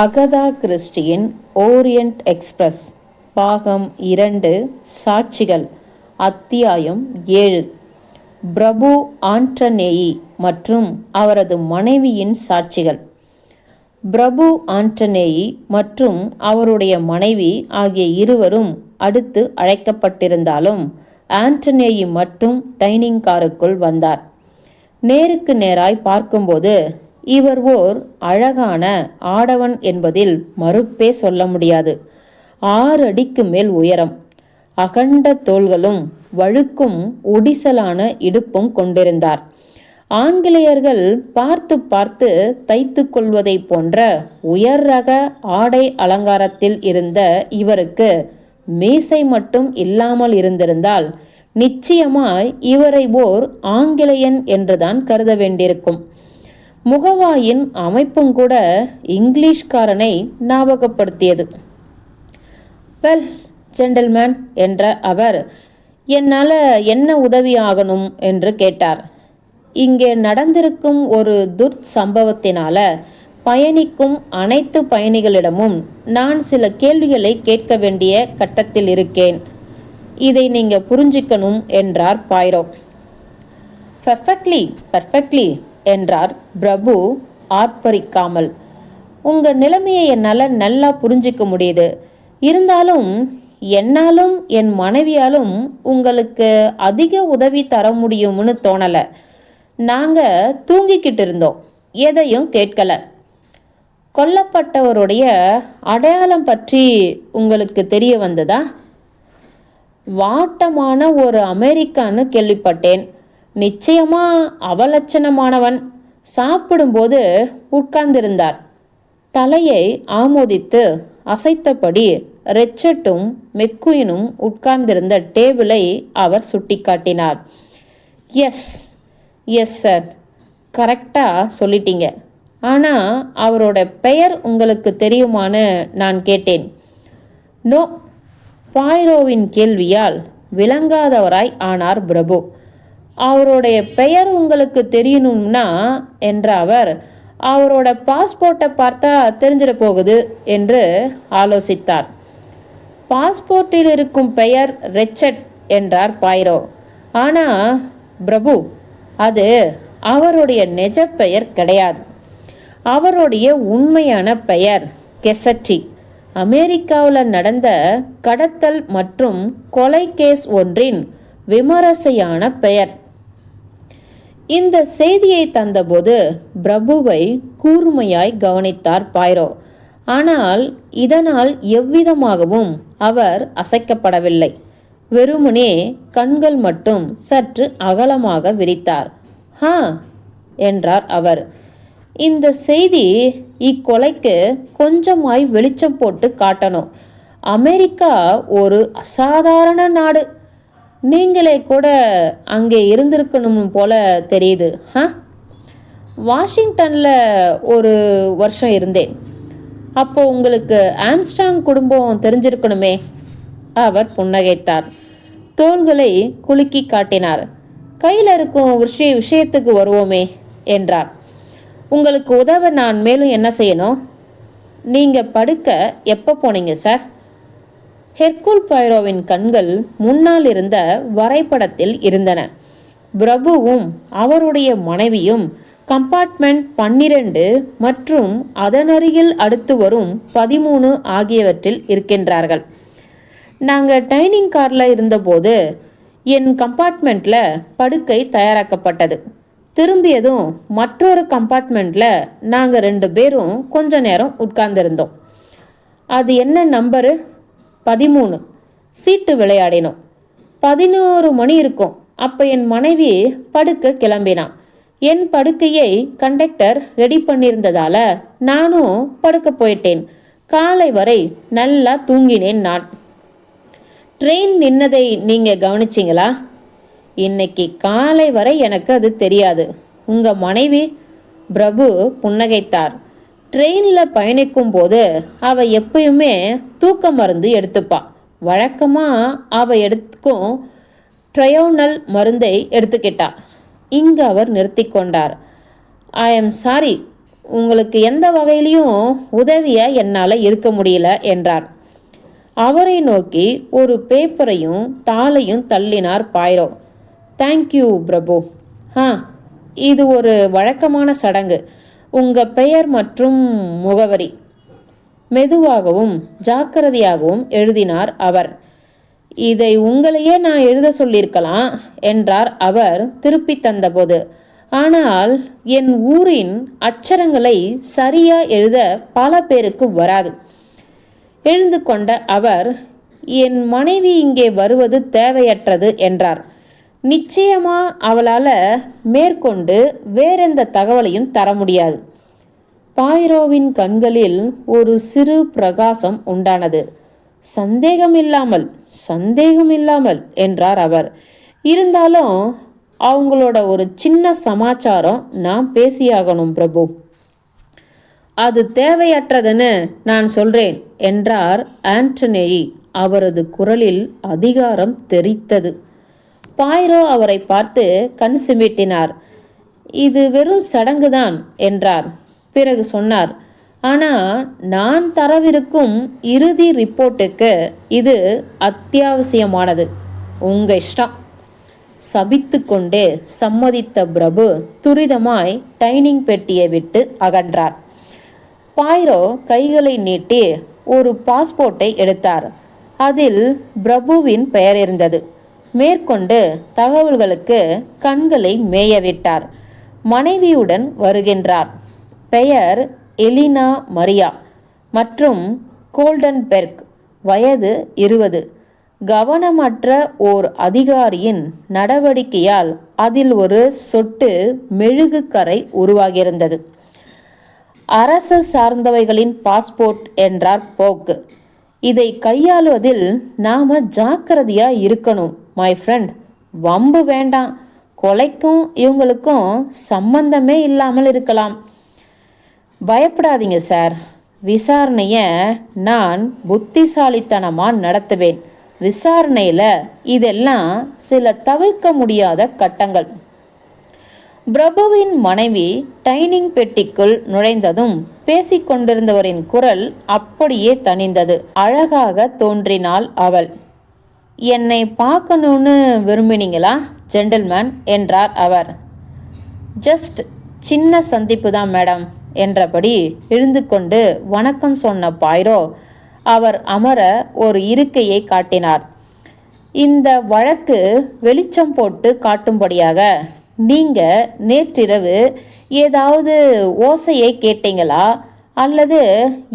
Agatha கிறிஸ்டியின் Orient express பாகம் இரண்டு சாட்சிகள் அத்தியாயம் ஏழு. பிரபு ஆண்டனேயி மற்றும் அவரது மனைவியின் சாட்சிகள். பிரபு ஆண்டனேயி மற்றும் அவருடைய மனைவி ஆகிய இருவரும் அடுத்து அழைக்கப்பட்டிருந்தாலும் ஆண்டனேயி மட்டும் டைனிங் காருக்குள் வந்தார். நேருக்கு நேராய் பார்க்கும்போது இவர் ஓர் அழகான ஆடவன் என்பதில் மறுப்பே சொல்ல முடியாது. ஆறு அடிக்கு மேல் உயரம். அகண்ட தோள்களும் வழுக்கும் ஒடிசலான இடுப்பும் கொண்டிருந்தார். ஆங்கிலேயர்கள் பார்த்து பார்த்து தைத்து கொள்வதை போன்ற உயர் ரக ஆடை அலங்காரத்தில் இருந்த இவருக்கு மீசை மட்டும் இல்லாமல் இருந்திருந்தால் நிச்சயமாய் இவரை ஓர் ஆங்கிலேயன் என்றுதான் கருத வேண்டியிருக்கும். முகவாயின் அமைப்பும் கூட இங்கிலீஷ்காரனை ஞாபகப்படுத்தியது. வெல் ஜென்டில்மேன் என்ற அவர் என்னால் என்ன உதவி ஆகணும்? என்று கேட்டார். இங்கே நடந்திருக்கும் ஒரு துர்சம்பவத்தினால பயணிக்கும் அனைத்து பயணிகளிடமும் நான் சில கேள்விகளை கேட்க வேண்டிய கட்டத்தில் இருக்கேன். இதை நீங்கள் புரிஞ்சுக்கணும் என்றார் பாய்ரோ. பர்ஃபெக்ட்லி பர்ஃபெக்ட்லி என்றார். பிரபு ஆர்ப்பரிக்காமல் உங்க நிலைமையை என்னால் நல்லா புரிஞ்சிக்க முடியுது. இருந்தாலும் என்னாலும் என் மனைவியாலும் உங்களுக்கு அதிக உதவி தர முடியும்னு தோணலை. நாங்கள் தூங்கிக்கிட்டு இருந்தோம். எதையும் கேட்கல. கொல்லப்பட்டவருடைய அடையாளம் பற்றி உங்களுக்கு தெரிய வந்ததா? வாட்டமான ஒரு அமெரிக்கான்னு கேள்விப்பட்டேன். நிச்சயமா அவலட்சணமானவன். சாப்பிடும்போது உட்கார்ந்திருந்தார். தலையை ஆமோதித்து அசைத்தபடி ரெச்சட்டும் மெக்குயினும் உட்கார்ந்திருந்த டேபிளை அவர் சுட்டிக்காட்டினார். Yes yes sir. கரெக்டாக சொல்லிட்டீங்க. ஆனால் அவரோட பெயர் உங்களுக்கு தெரியுமான்னு நான் கேட்டேன். நோ. பாய்ரோவின் கேள்வியால் விளங்காதவராய் ஆனார் பிரபு. அவருடைய பெயர் உங்களுக்கு தெரியணும்னா என்ற அவர் அவரோட பாஸ்போர்ட்டை பார்த்தா தெரிஞ்சிட போகுது என்று ஆலோசித்தார். பாஸ்போர்ட்டில் இருக்கும் பெயர் ரெச்சட் என்றார் பாய்ரோ. ஆனா பிரபு அது அவருடைய நெஜ பெயர் கிடையாது. அவருடைய உண்மையான பெயர் கெசட்டி. அமெரிக்காவில் நடந்த கடத்தல் மற்றும் கொலை கேஸ் ஒன்றின் விமரசையான பெயர். இந்த செய்தியை தந்தபோது பிரபுவை கூர்மையாய் கவனித்தார் பாய்ரோ. ஆனால் இதனால் எவ்விதமாகவும் அவர் அசைக்கப்படவில்லை. வெறுமனே கண்கள் மட்டும் சற்று அகலமாக விரித்தார். ஹா! என்றார் அவர். இந்த செய்தி இக்கொலைக்கு கொஞ்சமாய் வெளிச்சம் போட்டு காட்டணும். அமெரிக்கா ஒரு அசாதாரண நாடு. நீங்களே கூட அங்கே இருந்திருக்கணும் போல தெரியுது. ஆ வாஷிங்டனில் ஒரு வருஷம் இருந்தேன். அப்போ உங்களுக்கு ஆம்ஸ்டாங் குடும்பம் தெரிஞ்சிருக்கணுமே அவர் புன்னகைத்தார். தோள்களை குலுக்கி காட்டினார். கையில் இருக்கும் விஷய விஷயத்துக்கு வருவோமே என்றார். உங்களுக்கு உதவ நான் மேலும் என்ன செய்யணும்? நீங்கள் படுக்க எப்போ போனீங்க சார்? ஹெர்குல் பைரோவின் கண்கள் முன்னால் இருந்த வரைபடத்தில் இருந்தன. பிரபுவும் அவருடைய மனைவியும் கம்பார்ட்மெண்ட் பன்னிரண்டு மற்றும் அதனருகில் அடுத்து வரும் பதிமூணு ஆகியவற்றில் இருக்கின்றார்கள். நாங்கள் டைனிங் காரில் இருந்தபோது என் கம்பார்ட்மெண்ட்டில் படுக்கை தயாராக்கப்பட்டது. திரும்பியதும் மற்றொரு கம்பார்ட்மெண்ட்டில் நாங்கள் ரெண்டு பேரும் கொஞ்ச நேரம் உட்கார்ந்திருந்தோம். அது என்ன நம்பரு? பதிமூணு. சீட்டு விளையாடினோம். பதினோரு மணி இருக்கும். அப்போ என் மனைவி படுக்க கிளம்பினான். என் படுக்கையை கண்டக்டர் ரெடி பண்ணியிருந்ததால நானும் படுக்க போயிட்டேன். காலை வரை நல்லா தூங்கினேன் நான். ட்ரெயின் நின்னதை நீங்கள் கவனிச்சிங்களா? இன்னைக்கு காலை வரை எனக்கு அது தெரியாது. உங்கள் மனைவி பிரபு புன்னகைத்தார். ட்ரெயினில் பயணிக்கும் போது அவள் எப்பயுமே தூக்க மருந்து எடுத்துப்பாள் வழக்கமாக அவள் எடுத்துக்கும் ட்ரையோனல் மருந்தை எடுத்துக்கிட்டா. இங்கு அவர் நிறுத்தி கொண்டார். ஐ எம் சாரி உங்களுக்கு எந்த வகையிலையும் உதவியை என்னால் இருக்க முடியல என்றார். அவரை நோக்கி ஒரு பேப்பரையும் தாளையும் தள்ளினார் பாயிரோ. தேங்க்யூ பிரபு. ஆ இது ஒரு வழக்கமான சடங்கு. உங்கள் பெயர் மற்றும் முகவரி. மெதுவாகவும் ஜாக்கிரதையாகவும் எழுதினார் அவர். இதை உங்களையே நான் எழுத சொல்லியிருக்கலாம் என்றார் அவர் திருப்பி தந்தபோது. ஆனால் என் ஊரின் அச்சரங்களை சரியா எழுத பல பேருக்கு வராது. எழுந்து கொண்ட அவர் என் மனைவி இங்கே வருவது தேவையற்றது என்றார். நிச்சயமாக அவளால் மேற்கொண்டு வேறெந்த தகவலையும் தர முடியாது. பாயிரோவின் கண்களில் ஒரு சிறு பிரகாசம் உண்டானது. சந்தேகமில்லாமல் சந்தேகமில்லாமல் என்றார் அவர். இருந்தாலும் அவங்களோட ஒரு சின்ன சமாச்சாரம் நான் பேசியாகணும் பிரபு. அது தேவையற்றதுன்னு நான் சொல்றேன் என்றார் ஆண்டனேயி அவரது குரலில் அதிகாரம் தெரித்தது பாய்ரோ அவரை பார்த்து கண் சிமிட்டினார். இது வெறும் சடங்குதான் என்றார். பிறகு சொன்னார் ஆனா நான் தரவிருக்கும் இறுதி ரிப்போர்ட்டுக்கு இது அத்தியாவசியமானது. உங்க இஷ்டம். சபித்து கொண்டே சம்மதித்த பிரபு துரிதமாய் டைனிங் பெட்டியை விட்டு அகன்றார். பாய்ரோ கைகளை நீட்டி ஒரு பாஸ்போர்ட்டை எடுத்தார். அதில் பிரபுவின் பெயர் இருந்தது. மேற்கொண்டு தகவல்களுக்கு கண்களை மேயவிட்டார். மனைவியுடன் வருகின்றார். பெயர் எலினா மரியா மற்றும் கோல்டன்பெர்க். வயது இருபது. கவனமற்ற ஓர் அதிகாரியின் நடவடிக்கையால் அதில் ஒரு சொட்டு மெழுகு கரை உருவாகியிருந்தது. அரசு சார்ந்தவைகளின் பாஸ்போர்ட் என்றார் போக்கு இதை கையாளுவதில் நாம ஜாக்கிரதையா இருக்கணும். மை ஃப்ரெண்ட் வம்பு வேண்டாம். கொலைக்கும் இவங்களுக்கும் சம்பந்தமே இல்லாமல் இருக்கலாம். பயப்படாதீங்க சார் விசாரணையை நான் புத்திசாலித்தனமாக நடத்துவேன். விசாரணையில் இதெல்லாம் சில தவிர்க்க முடியாத கட்டங்கள். பிரபுவின் மனைவி டைனிங் பெட்டிக்குள் நுழைந்ததும் பேசிக்கொண்டிருந்தவரின் குரல் அப்படியே தணிந்தது. அழகாக தோன்றினாள் அவள். என்னை பார்க்கணும்னு விரும்பினீங்களா ஜென்டில்மேன் என்றார் அவர். ஜஸ்ட் சின்ன சந்திப்பு தான் மேடம் என்றபடி எழுந்து கொண்டு வணக்கம் சொன்ன பாய்ரோ அவர் அமர ஒரு இருக்கையை காட்டினார். இந்த வழக்கு வெளிச்சம் போட்டு காட்டும்படியாக நீங்க நேற்றிரவு ஏதாவது ஓசையை கேட்டீங்களா அல்லது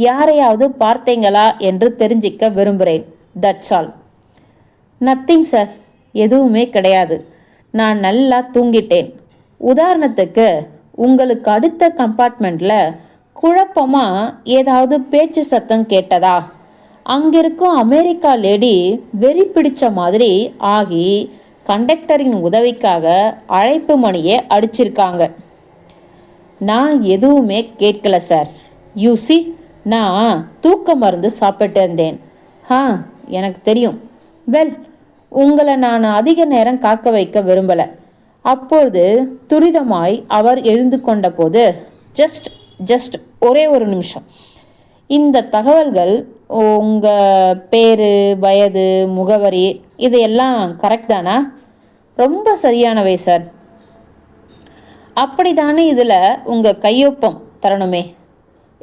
யாரையாவது பார்த்தீங்களா என்று தெரிஞ்சிக்க விரும்புகிறேன். தட்ஸ் ஆல் நத்திங் சார் எதுவுமே கிடையாது. நான் நல்லா தூங்கிட்டேன். உதாரணத்துக்கு உங்களுக்கு அடுத்த கம்பார்ட்மெண்ட்டில் குழப்பமாக ஏதாவது பேச்சு சத்தம் கேட்டதா? அங்கிருக்கும் அமெரிக்கா லேடி வெறி பிடிச்ச மாதிரி ஆகி கண்டக்டரின் உதவிக்காக அழைப்பு மணியை அடிச்சிருக்காங்க. நான் எதுவுமே கேட்கல சார் யூசி நான் தூக்க மருந்து சாப்பிட்டு இருந்தேன். ஆ எனக்கு தெரியும். வெல் உங்களை நான் அதிக நேரம் காக்க வைக்க விரும்பல. அப்பொழுது துரிதமாய் அவர் எழுந்து கொண்டபோது ஜஸ்ட் ஜஸ்ட் ஒரே ஒரு நிமிஷம். இந்த தகவல்கள் உங்கள் பேர் வயது முகவரி இதையெல்லாம் கரெக்ட் தானா? ரொம்ப சரியானவை சார் அப்படி தானே இதில் உங்கள் கையொப்பம் தரணுமே?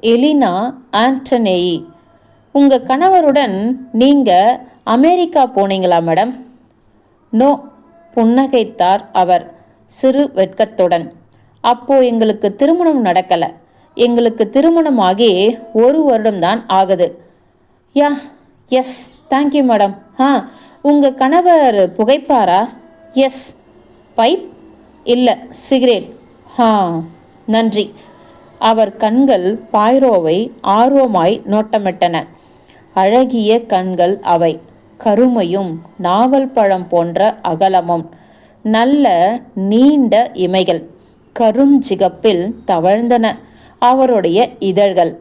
எலினா ஆண்டனேயி உங்கள் கணவருடன் நீங்கள் அமெரிக்கா போனீங்களா மேடம்? நோ புன்னகைத்தார் அவர் சிறு வெட்கத்துடன். அப்போ எங்களுக்கு திருமணம் நடக்கலை. எங்களுக்கு திருமணமாகி ஒரு வருடம்தான் ஆகுது. Yeah yes thank you madam. ஆ உங்கள் கணவர் புகைப்பாரா? Yes pipe? இல்லை சிகரெட். ஹா நன்றி. அவர் கண்கள் பாய்ரோவை ஆர்வமாய் நோட்டமிட்டன. அழகிய கண்கள் அவை. கருமையும் நாவல் பழம் போன்ற அகலமும். நல்ல நீண்ட இமைகள். கருஞ்சிகப்பில் தவழ்ந்தன அவருடைய இதழ்கள்.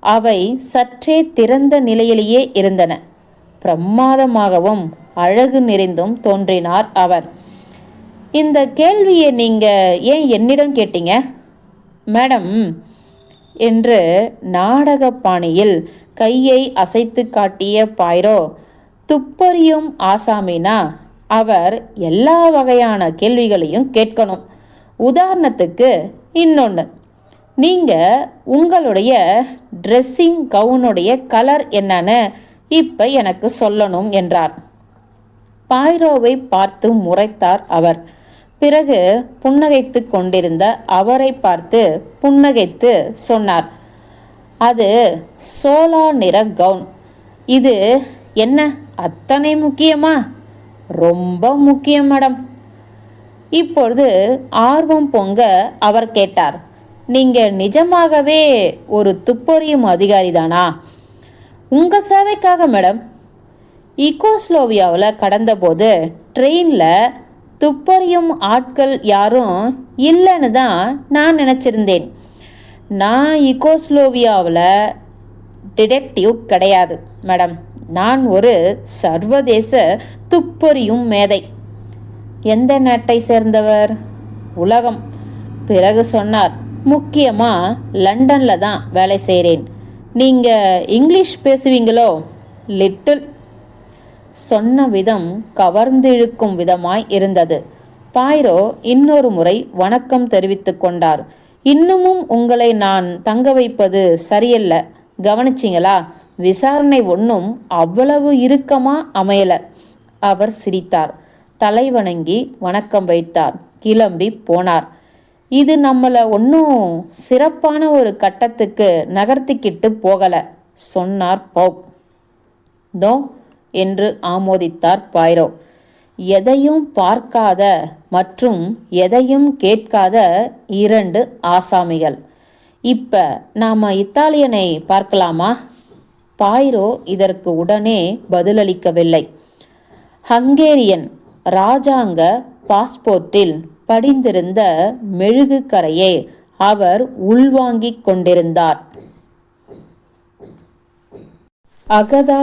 அவை சற்றே திறந்த நிலையிலேயே இருந்தன. பிரமாதமாகவும் அழகு நிறைந்தும் தோன்றினார் அவர். இந்த கேள்வியை நீங்க ஏன் என்னிடம் கேட்டீங்க? மேடம் என்று நாடக பாணியில் கையை அசைத்து காட்டிய பாய்ரோ துப்பறியும் ஆசாமினா அவர் எல்லா வகையான கேள்விகளையும் கேட்கணும். உதாரணத்துக்கு இன்னொன்று நீங்கள் உங்களுடைய ட்ரெஸ்ஸிங் கவுனுடைய கலர் என்னன்னு இப்போ எனக்கு சொல்லணும் என்றார். பாய்ரோவை பார்த்து முறைத்தார் அவர். பிறகு புன்னகைத்து கொண்டிருந்த அவரை பார்த்து புன்னகைத்து சொன்னார். அது சோலா நிற கவுன். இது என்ன? அத்தனை முக்கியமா? ரொம்ப முக்கியம் மேடம். இப்பொழுது ஆர்வம் பொங்க அவர் கேட்டார். நீங்க நிஜமாகவே ஒரு துப்பறியும் அதிகாரி தானா? உங்க சேவைக்காக மேடம். இக்கோஸ்லோவியாவில் கடந்தபோது ட்ரெயினில் துப்பறியும் ஆட்கள் யாரும் இல்லைன்னு தான் நான் நினச்சிருந்தேன். நான் இகோஸ்லோவியாவில் டிடெக்டிவ் கிடையாது மேடம். நான் ஒரு சர்வதேச துப்பறியும் மேதை. எந்த நாட்டை சேர்ந்தவர்? உலகம். பிறகு சொன்னார் முக்கியமாக லண்டனில் தான் வேலை செய்கிறேன் நீங்கள் இங்கிலீஷ் பேசுவீங்களோ? லிட்டில். சொன்ன விதம் கவர்ந்திழுக்கும் விதமாய் இருந்தது. பாய்ரோ இன்னொரு முறை வணக்கம் தெரிவித்து கொண்டார். இன்னமும் உங்களை நான் தங்க வைப்பது சரியல்ல. கவனிச்சிங்களா? விசாரணை ஒன்றும் அவ்வளவு இறுக்கமா அமையல. அவர் சிரித்தார். தலை வணங்கி வணக்கம் வைத்தார். கிளம்பி போனார். இது நம்மளை ஒன்றும் சிறப்பான ஒரு கட்டத்துக்கு நகர்த்திக்கிட்டு போகல சொன்னார் பௌக் தோ என்று ஆமோதித்தார் பாய்ரோ. எதையும் பார்க்காத மற்றும் எதையும் கேட்காத இரண்டு ஆசாமிகள். இப்ப நாம இத்தாலியனை பார்க்கலாமா? பாய்ரோ இதற்கு உடனே பதிலளிக்கவில்லை. ஹங்கேரியன் ராஜாங்க பாஸ்போர்ட்டில் படிந்திருந்த மெழுகு கரையை அவர் உள்வாங்கிக் கொண்டிருந்தார். அகதா